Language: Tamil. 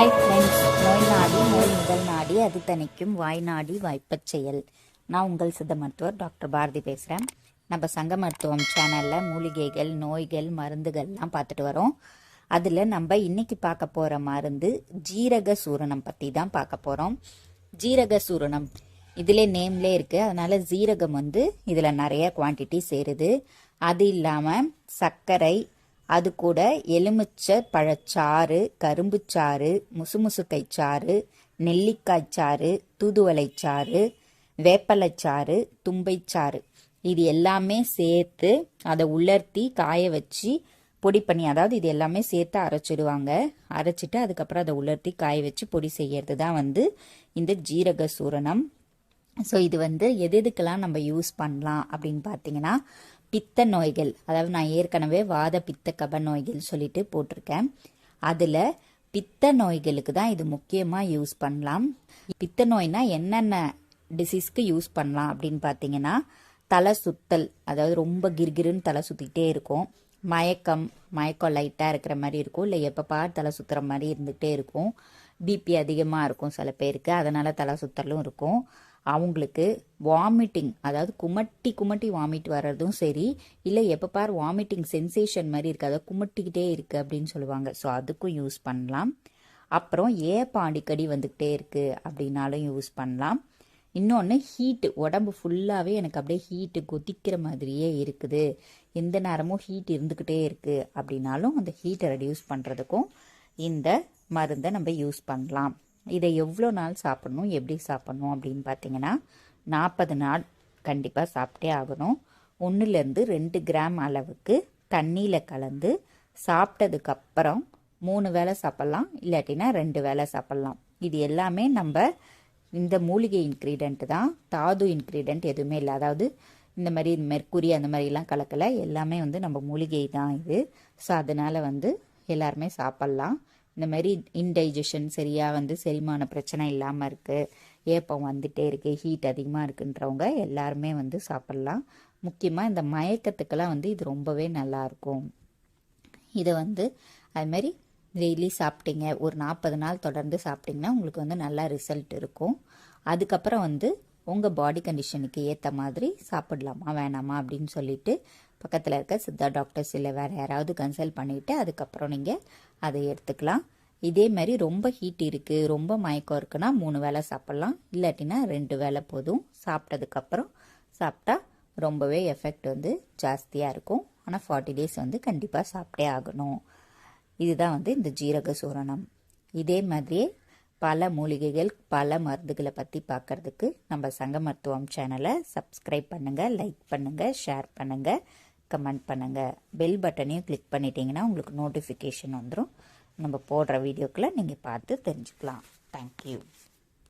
நைட் நோய் நாடியமான முதல் நாடி அது தணிக்கும் வாய்நாடி வாய்ப்பச் செயல். நான் உங்கள் சித்த மருத்துவர் டாக்டர் பாரதி பேசுகிறேன் நம்ம சங்க மருத்துவம் சேனலில் மூலிகைகள் நோய்கள் மருந்துகள்லாம் பார்த்துட்டு வரோம். அதில் நம்ம இன்னைக்கு பார்க்க போகிற மருந்து ஜீரக சூரணம் பற்றி தான் பார்க்க போகிறோம் ஜீரக சூரணம் இதிலே நேம்லே இருக்குது அதனால் ஜீரகம் வந்து இதில் நிறைய குவான்டிட்டி சேருது. அது இல்லாமல் சர்க்கரை அது கூட எலுமிச்சை பழச்சாறு கரும்புச்சாறு முசுமுசுக்கை சாறு நெல்லிக்காய் சாறு தூதுவளைச்சாறு வேப்பலைச்சாறு தும்பைச்சாறு. இது எல்லாமே சேர்த்து அதை உலர்த்தி காய வச்சு பொடி பண்ணி அதாவது இது எல்லாமே சேர்த்து அரைச்சிடுவாங்க. அரைச்சிட்டு அதுக்கப்புறம் அதை உலர்த்தி காய வச்சு பொடி செய்யறது தான் வந்து இந்த ஜீரக சூரணம். ஸோ இது வந்து எது எதுக்கெல்லாம் நம்ம யூஸ் பண்ணலாம் அப்படின்னு பார்த்தீங்கன்னா பித்த நோய்கள் அதாவது நான் ஏற்கனவே வாத பித்த கப நோய்கள் சொல்லிட்டு போட்டிருக்கேன். அதில் பித்த நோய்களுக்கு தான் இது முக்கியமாக யூஸ் பண்ணலாம். பித்த நோய்னா என்னென்ன டிசீஸ்க்கு யூஸ் பண்ணலாம் அப்படின்னு பார்த்தீங்கன்னா தலை சுத்தல் அதாவது ரொம்ப கிர்கிருன்னு தலை சுற்றிக்கிட்டே இருக்கும். மயக்கம் மயக்கம் லைட்டாக இருக்கிற மாதிரி இருக்கும். இல்லை எப்போ பார் தலை சுற்றுற மாதிரி இருந்துகிட்டே இருக்கும். பிபி அதிகமாக இருக்கும் சில பேருக்கு. அதனால் தலை சுத்தலும் இருக்கும். அவங்களுக்கு வாமிட்டிங் அதாவது குமட்டி குமட்டி வாமிட் வர்றதும் சரி இல்லை எப்போ பார் வாமிட்டிங் சென்சேஷன் மாதிரி இருக்குது அதாவது குமட்டிக்கிட்டே இருக்குது அப்படின்னு சொல்லுவாங்க. ஸோ அதுக்கும் யூஸ் பண்ணலாம். அப்புறம் ஏப்பம் அடிக்கடி வந்துக்கிட்டே இருக்குது அப்படின்னாலும் யூஸ் பண்ணலாம். இன்னொன்று ஹீட்டு உடம்பு ஃபுல்லாகவே எனக்கு அப்படியே ஹீட்டு கொதிக்கிற மாதிரியே இருக்குது. எந்த நேரமும் ஹீட் இருந்துக்கிட்டே இருக்குது அப்படின்னாலும் அந்த ஹீட்டை ரெடியூஸ் பண்ணுறதுக்கும் இந்த மருந்தை நம்ம யூஸ் பண்ணலாம். இதை எவ்வளோ நாள் சாப்பிடணும் எப்படி சாப்பிட்ணும் அப்படின்னு பார்த்தீங்கன்னா நாற்பது நாள் கண்டிப்பாக சாப்பிட்டே ஆகணும். ஒன்றுலேருந்து ரெண்டு கிராம் அளவுக்கு தண்ணியில் கலந்து சாப்பிட்டதுக்கப்புறம் மூணு வேளை சாப்பிட்லாம் இல்லாட்டினா ரெண்டு வேளை சாப்பிட்லாம். இது எல்லாமே நம்ம இந்த மூலிகை இன்க்ரீடியன்ட் தான் தாது இன்க்ரீடியன்ட் எதுவுமே இல்லை. அதாவது இந்த மாதிரி மெர்க்குரி அந்த மாதிரிலாம் கலக்கலை எல்லாமே வந்து நம்ம மூலிகை தான் இது. ஸோ அதனால் வந்து எல்லாருமே சாப்பிட்லாம். இந்த மாதிரி இன்டைஜஷன் சரியாக வந்து செரிமான பிரச்சனை இல்லாமல் இருக்குது ஏப்பம் வந்துட்டே இருக்குது ஹீட் அதிகமாக இருக்குன்றவங்க எல்லாருமே வந்து சாப்பிட்லாம். முக்கியமாக இந்த மயக்கத்துக்கெல்லாம் வந்து இது ரொம்பவே நல்லாயிருக்கும் இதை வந்து அதுமாரி டெய்லி சாப்பிட்டீங்க. ஒரு நாற்பது நாள் தொடர்ந்து சாப்பிட்டிங்கன்னா உங்களுக்கு வந்து நல்லா ரிசல்ட் இருக்கும். அதுக்கப்புறம் வந்து உங்கள் பாடி கண்டிஷனுக்கு ஏற்ற மாதிரி சாப்பிடலாமா வேணாமா அப்படின்னு சொல்லிட்டு பக்கத்தில் இருக்க சித்தா டாக்டர்ஸ் இல்லை வேறு யாராவது கன்சல்ட் பண்ணிவிட்டு அதுக்கப்புறம் நீங்கள் அதை எடுத்துக்கலாம். இதே மாதிரி ரொம்ப ஹீட் இருக்குது ரொம்ப மயக்கம் இருக்குன்னா மூணு வேளை சாப்பிட்லாம். இல்லாட்டினா ரெண்டு வேளை போதும். சாப்பிட்டதுக்கப்புறம் சாப்பிட்டா ரொம்பவே எஃபெக்ட் வந்து ஜாஸ்தியாக இருக்கும். ஆனால் ஃபார்ட்டி டேஸ் வந்து கண்டிப்பாக சாப்பிட்டே ஆகணும். இதுதான் வந்து இந்த ஜீரக சூரணம். இதே மாதிரியே பல மூலிகைகள் பல மருந்துகளை பற்றி பார்க்கறதுக்கு நம்ம சங்க மருத்துவம் சேனலை சப்ஸ்கிரைப் பண்ணுங்கள் லைக் பண்ணுங்கள் ஷேர் பண்ணுங்கள் கமெண்ட் பண்ணுங்கள் பெல் பட்டனையும் கிளிக் பண்ணிட்டீங்கன்னா உங்களுக்கு நோட்டிஃபிகேஷன் வந்துடும் நம்ம போடுற வீடியோக்களை நீங்கள் பார்த்து தெரிஞ்சுக்கலாம். தேங்க்யூ